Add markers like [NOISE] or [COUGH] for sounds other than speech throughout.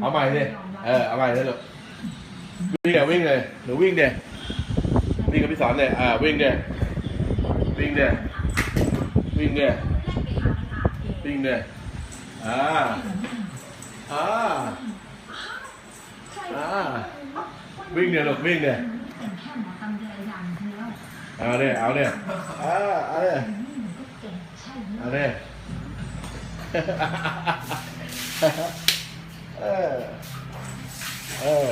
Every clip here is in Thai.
เอาใหม่สิยอรับเออเอาใหม่เลยลูกวิ่งเดี๋ยววิ่งเลยหนูวิ่งเดี๋ยววิ่งกับพี่สอนเลยอ่าวิ่งเดี๋ยววิ่งเดี๋ยววิ่งเดี๋ยววิ่งเดี๋ยวอ่าอ่าอ่าวิ่งเดี๋ยวลูกวิ่งเดี๋ยวเป็นแค่หมอตำเดือยอย่างเดียวเอาเนี่ยเอาเนี่ยอ่าเอาเนี่ยนี่หนูก็เก่งใช่ไหมเอาเนี่ย เออ เออ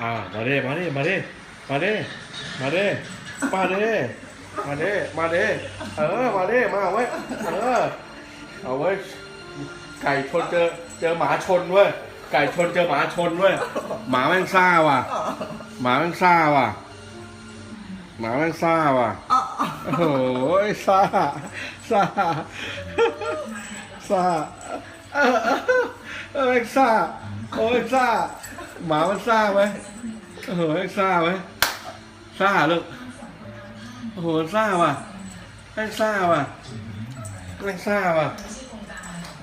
อ่ามาดิมาดิมาดิมาดิมาดิมาดิมาดิมาดิเออมาดิมาเว้ยเออเอาเว้ย ไก่ชนเจอเจอหมาชนเว้ยไก่ชนเจอหมาชนเว้ยหมาแม่งซ่าว่ะ หมาแม่งซ่าว่ะ หมาแม่งซ่าว่ะโอ้โหซ่าซ่าซ่าเออเออเออแม่งซ่าโอ้ยซ่าหมามันซ่าไหมโอ้โหซ่าไหมซ่าลูกโอ้โหซ่าว่ะแม่งซ่าว่ะแม่งซ่าว่ะ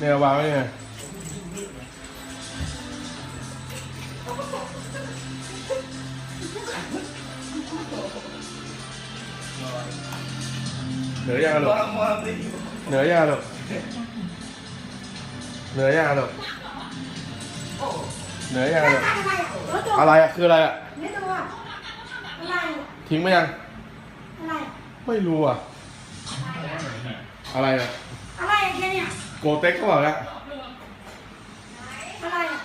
เอาเลยเออเออเออเออเออเนี่ยวางไว้เนี่ยเหนือยาหรอกเหนือยาหรอกเหนือยาหรอกเหนือยาหรอกอะไรอะคืออะไรอะไม่รู้อะอะไรทิ้งไหมยังอะไรไม่รู้อะอะไรอะอะไรอะแกเนี่ย โกเต็กก็บอกแล้วอะไรอะ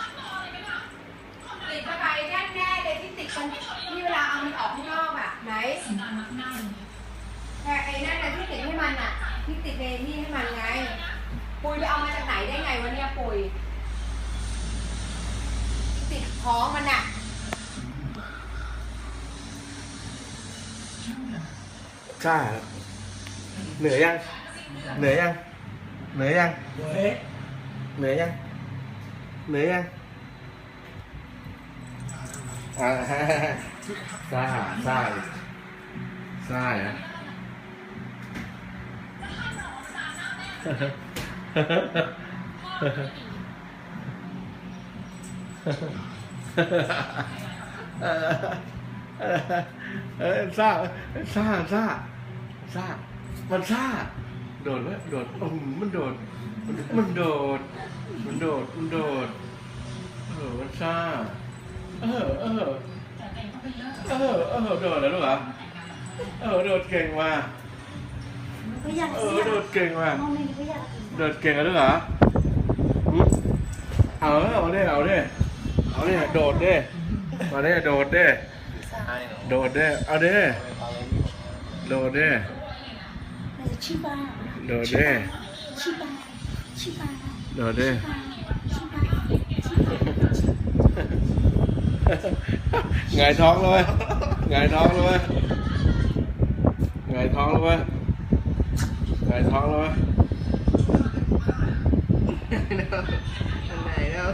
ติดเข้าไปแน่นแน่เลยที่ติดกันที่เวลาเอามันออกข้างนอกอะไหนสิ่งมักง่ายแต่ไอ้นั่นน่ะที่ติดให้มันอะ ที่ติดในนี่ให้มันไง ปุยไปเอามาจากไหนได้ไงวะเนี่ยปุยติดท้องมันอะใช่เหนื่อยยังเหนื่อยยัง Nế ăn. Nế Nế ăn. Nế ăn. À Sai hả? Sai. Sai hả? xa xa xa xa mình xa ยังอ่าซ่าซ่าซ่าอะเออเออเออซ่าซ่าซ่าซ่ามันซ่าโดดไหมโดดโอ้โหมันโดดมันมันโดด มันโดด มันโดด เออมันซ่า เออ เออ เออ เออ โดดแล้วลูกเหรอ เออ โดดเก่งว่ะ ก็อยากเอเสีอโดดเก่งว่ะ มองไม่ก็อยากโดดเก่งแล้วลูกเหรอหึเอาเอาเด้เอาเด้เอาเด้โดดเด้มาเด้โดดเด้โดดเด้เอาเด้โดดเด้มันจะชื่อบ้านโดดเด้ชื่อบ้านชื่อบ้านโดดเด้ชื่อบ้านชื่อบ้าน đồ đê. Đồ đê. [LAUGHS] Ngày thon luôn ngày thon luôn ngày thon luôn ngày thon luôn này [LAUGHS] đâu?